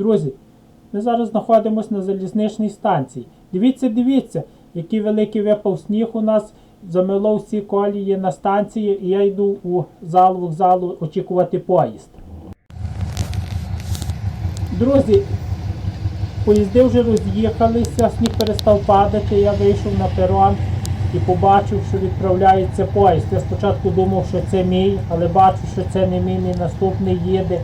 Друзі, ми зараз знаходимося на залізничній станції. Дивіться, дивіться, який великий випав сніг у нас. Замело всі колії на станції, і я йду у зал вокзалу очікувати поїзд. Друзі, поїзди вже роз'їхалися, сніг перестав падати, я вийшов на перон і побачив, що відправляється поїзд. Я спочатку думав, що це мій, але бачу, що це не мій, мій наступний їде.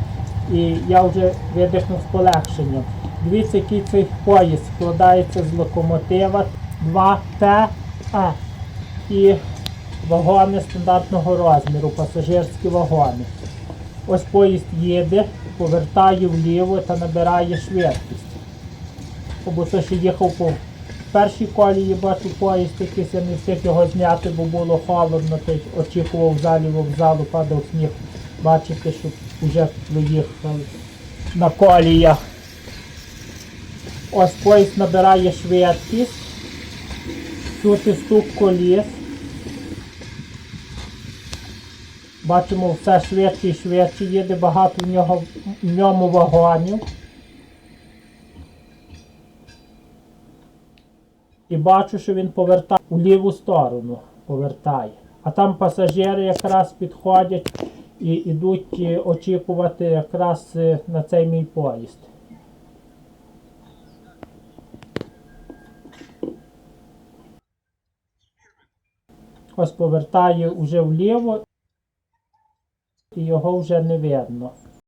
І я вже видихнув з полегшенням. Дивіться, який цей поїзд складається з локомотива 2Т і вагони стандартного розміру, пасажирські вагони. Ось поїзд їде, повертає вліво та набирає швидкість. Бо то ще їхав по першій колії, бачу поїзд якийсь, я не встиг його зняти, бо було холодно, очікував в залі вокзалу, падав сніг. Бачите, що вже виїхали на коліях. Ось поїзд набирає швидкість. Чути стук коліс. Бачимо, все швидше і швидше їде, багато в, нього, в ньому вагонів. І бачу, що він повертає у ліву сторону. Повертає. А там пасажири якраз підходять і йдуть е, очікувати якраз е, на цей мій поїзд. Ось повертає вже вліво і його вже не видно.